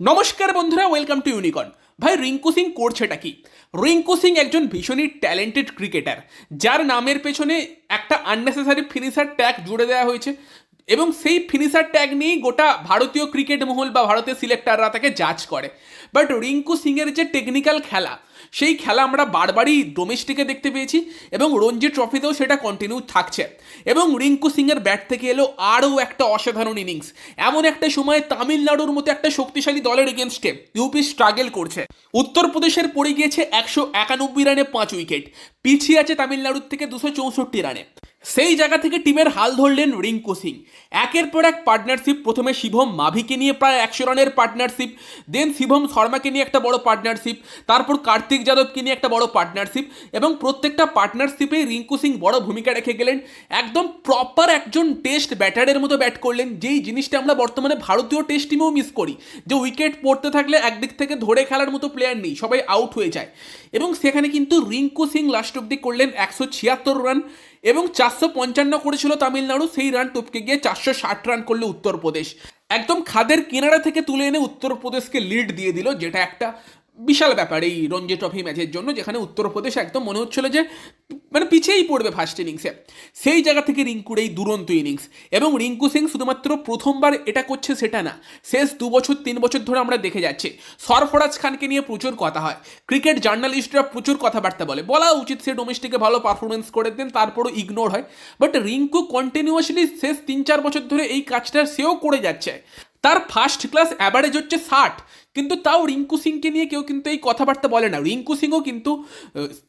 নমস্কার বন্ধুরা welcome to unicorn ভাই, রিঙ্কু সিং করছেটা কি? রিঙ্কু সিং একজন ভীষণই ট্যালেন্টেড ক্রিকেটার যার নামের পেছনে একটা আননেসেসারি ফিনিশার ট্যাগ জুড়ে দেওয়া হয়েছে। এবং সেই ফিনিশার ট্যাগ নিয়েই গোটা ভারতীয় ক্রিকেট মহল বা ভারতীয় সিলেক্টাররা তাকে জাজ করে। বাট রিঙ্কু সিংয়ের যে টেকনিক্যাল খেলা, সেই খেলা আমরা বারবারই ডোমেস্টিকে দেখতে পেয়েছি এবং রঞ্জি ট্রফিতেও সেটা কন্টিনিউ থাকছে। এবং রিঙ্কু সিংয়ের ব্যাট থেকে এলো আরও একটা অসাধারণ ইনিংস এমন একটা সময় তামিলনাড়ুর মতো একটা শক্তিশালী দলের এগেনস্টে ইউপি স্ট্রাগল করছে। উত্তরপ্রদেশের পড়ে গিয়েছে একশো একানব্বই রানে পাঁচ উইকেট পিছিয়ে আছে তামিলনাড়ুর থেকে দুশো চৌষট্টি রানে। সেই জায়গা থেকে টিমের হাল ধরলেন রিঙ্কু সিং। একের পর এক পার্টনারশিপ প্রথমে শিভম মাভিকে নিয়ে প্রায় একশো রানের পার্টনারশিপ দেন শিভম শর্মাকে নিয়ে একটা বড় পার্টনারশিপ তারপর কার্তিক যাদবকে নিয়ে একটা বড় পার্টনারশিপ এবং প্রত্যেকটা পার্টনারশিপে রিঙ্কু সিং বড় ভূমিকা রেখে গেলেন। একদম প্রপার একজন টেস্ট ব্যাটারের মতো ব্যাট করলেন, যেই জিনিসটা আমরা বর্তমানে ভারতীয় টেস্ট টিমেও মিস করি। যে উইকেট পড়তে থাকলে একদিক থেকে ধরে খেলার মতো প্লেয়ার নেই, সবাই আউট হয়ে যায়। এবং সেখানে কিন্তু রিঙ্কু সিং লাস্ট অব্দি করলেন একশো ছিয়াত্তর রান এবং চারশো পঞ্চান্ন করেছিল তামিলনাড়ু, সেই রান টপকে গিয়ে চারশো ষাট রান করল উত্তরপ্রদেশ। একদম খাদের কিনারা থেকে তুলে এনে উত্তরপ্রদেশকে লিড দিয়ে দিল, যেটা একটা বিশাল ব্যাপার এই রঞ্জি ট্রফি ম্যাচের জন্য, যেখানে উত্তরপ্রদেশ একদম মনে হচ্ছিল যে মানে পিছিয়েই পড়বে ফার্স্ট ইনিংসে সেই জায়গা থেকে রিঙ্কুর এই দুরন্ত ইনিংস এবং রিঙ্কু সিং শুধুমাত্র প্রথমবার এটা করছে সেটা না, শেষ দু বছর, তিন বছর ধরে আমরা দেখে যাচ্ছি। সরফরাজ খানকে নিয়ে প্রচুর কথা হয়। ক্রিকেট জার্নালিস্টরা প্রচুর কথাবার্তা বলে। বলা উচিত সে ডোমেস্টিকে ভালো পারফরমেন্স করে দেন, তারপরও ইগনোর হয়। বাট রিঙ্কু কন্টিনিউয়াসলি শেষ তিন চার বছর ধরে এই কাজটা সেও করে যাচ্ছে। তার ফার্স্ট ক্লাস অ্যাভারেজ হচ্ছে ষাট। কিন্তু তাও রিঙ্কু সিংকে নিয়ে কেউ কিন্তু এই কথাবার্তা বলে না। রিঙ্কু সিংও কিন্তু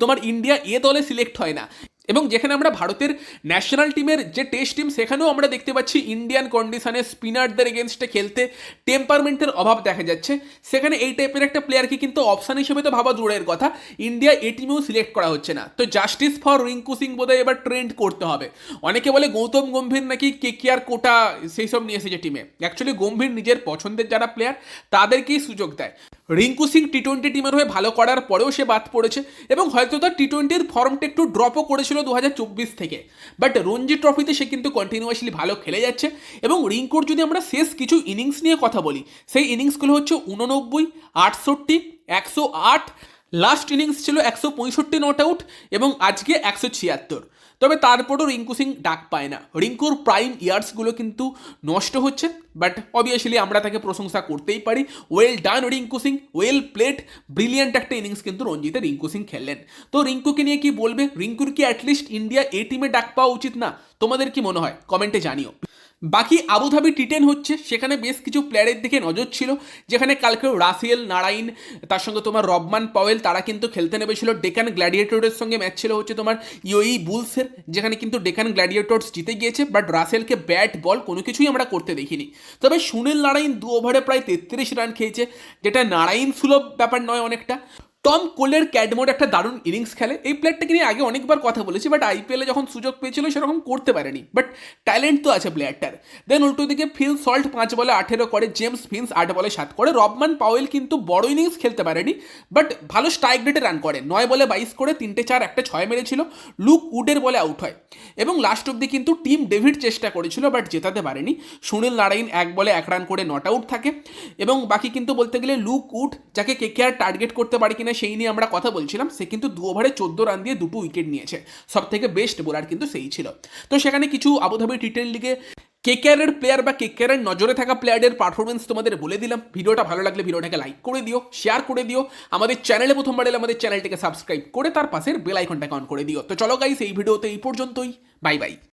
তোমার ইন্ডিয়া এ দলে সিলেক্ট হয় না। এবং যেখানে আমরা ভারতের ন্যাশনাল টিমের যে টেস্ট টিম সেখানেও আমরা দেখতে পাচ্ছি ইন্ডিয়ান কন্ডিশনে স্পিনারদের এগেনস্টে খেলতে টেম্পারমেন্টের অভাব দেখা যাচ্ছে। সেখানে এই টাইপের একটা প্লেয়ারকে কিন্তু অপশান হিসেবে তো ভাবা দূরের কথা। ইন্ডিয়া এ টিমেও সিলেক্ট করা হচ্ছে না। তো জাস্টিস ফর রিঙ্কু সিং বোধহয় এবার ট্রেন্ড করতে হবে। অনেকে বলে গৌতম গম্ভীর নাকি কে কে আর কোটা, সেই সব নিয়ে এসেছে টিমে অ্যাকচুয়ালি গম্ভীর নিজের পছন্দের যারা প্লেয়ার তাদেরকেই সুযোগ দেয়। রিঙ্কু সিং টি টোয়েন্টি টিমের হয়ে ভালো করার পরেও সে বাদ পড়েছে এবং হয়তো তার টি টোয়েন্টির ফর্মটা একটু ড্রপও করেছিল দু হাজার চব্বিশ থেকে। বাট রঞ্জি ট্রফিতে সে কিন্তু কন্টিনিউয়াসলি ভালো খেলে যাচ্ছে এবং রিঙ্কুর যদি আমরা শেষ কিছু ইনিংস নিয়ে কথা বলি, সেই ইনিংসগুলো হচ্ছে উননব্বই আটষট্টি, একশো আট লাস্ট ইনিংস ছিল একশো পঁয়ষট্টি নট আউট এবং আজকে একশো ছিয়াত্তর। তবে তারপরও রিঙ্কু সিং ডাক পায় না। রিঙ্কুর প্রাইম ইয়ার্সগুলো কিন্তু নষ্ট হচ্ছে বাট অবভিয়াসলি আমরা তাকে প্রশংসা করতেই পারি। Well done Rinku Singh. Well played brilliant একটা ইনিংস কিন্তু রঞ্জিতে রিঙ্কু সিং খেললেন। তো রিঙ্কুকে নিয়ে কি বলবে? রিঙ্কুর কি অ্যাটলিস্ট ইন্ডিয়া এ টিমে ডাক পাওয়া উচিত না? তোমাদের কি মনে হয়? কমেন্টে জানিও। বাকি আবুধাবি টি টেন হচ্ছে, সেখানে বেশ কিছু প্লেয়ারের দিকে নজর ছিল, যেখানে কালকেও রাসেল, নারাইন, তার সঙ্গে তোমার রবমান পাওয়েল, তারা কিন্তু খেলতে নেমেছিল। ডেকান গ্ল্যাডিয়েটরের সঙ্গে ম্যাচ ছিল হচ্ছে তোমার ইউই বুলসের, যেখানে কিন্তু ডেকান গ্ল্যাডিয়েটর্স জিতে গিয়েছে বাট রাসেলকে ব্যাট বল কোনো কিছুই আমরা করতে দেখিনি। তবে সুনীল নারাইন দু ওভারে প্রায় তেত্রিশ রান খেয়েছে, যেটা নারাইন সুলভ ব্যাপার নয় অনেকটা। টম কোলের ক্যাডমোড একটা দারুণ ইনিংস খেলে। এই প্লেয়ারটাকে নিয়ে আগে অনেকবার কথা বলেছি বাট আইপিএলে যখন সুযোগ পেয়েছিল, সেরকম করতে পারেনি। বাট ট্যালেন্ট তো আছে প্লেয়ারটার দেন উল্টো দিকে ফিল সল্ট পাঁচ বলে আঠেরো করে জেমস ফিন্স আট বলে সাত করে রবমান পাওয়েল কিন্তু বড় ইনিংস খেলতে পারেনি বাট ভালো স্ট্রাইক রেটে রান করে। নয় বলে বাইশ করে, তিনটে চার, একটা ছয় মেরেছিল লুক উডের বলে আউট হয়। এবং লাস্ট অব্দি কিন্তু টিম ডেভিড চেষ্টা করেছিল বাট জেতাতে পারেনি। সুনীল নারায়ণ এক বলে এক রান করে নট আউট থাকে। এবং বাকি কিন্তু বলতে গেলে লুক উড যাকে কে কে আর টার্গেট করতে পারে কিনা সেই নিয়ে আমরা কথা বলছিলাম, সে কিন্তু দু ওভারে চোদ্দ রান দিয়ে দুটো উইকেট নিয়েছে। সব থেকে বেস্ট বোলার কিন্তু সেই ছিল। তো সেখানে কিছু আবুধাবি টি টেন লিগে কেকেআরের প্লেয়ার বা কেকেআরের নজরে থাকা প্লেয়ারের পারফরমেন্স তোমাদের বলে দিলাম। ভিডিওটা ভালো লাগলে ভিডিওটাকে লাইক করে দিও শেয়ার করে দিও। আমাদের চ্যানেলে প্রথমবার এলে আমাদের চ্যানেলটিকে সাবস্ক্রাইব করে তার পাশের বেল আইকনটাকে অন করে দিও। তো চলো গাইস এই ভিডিওতে এই পর্যন্তই। Bye bye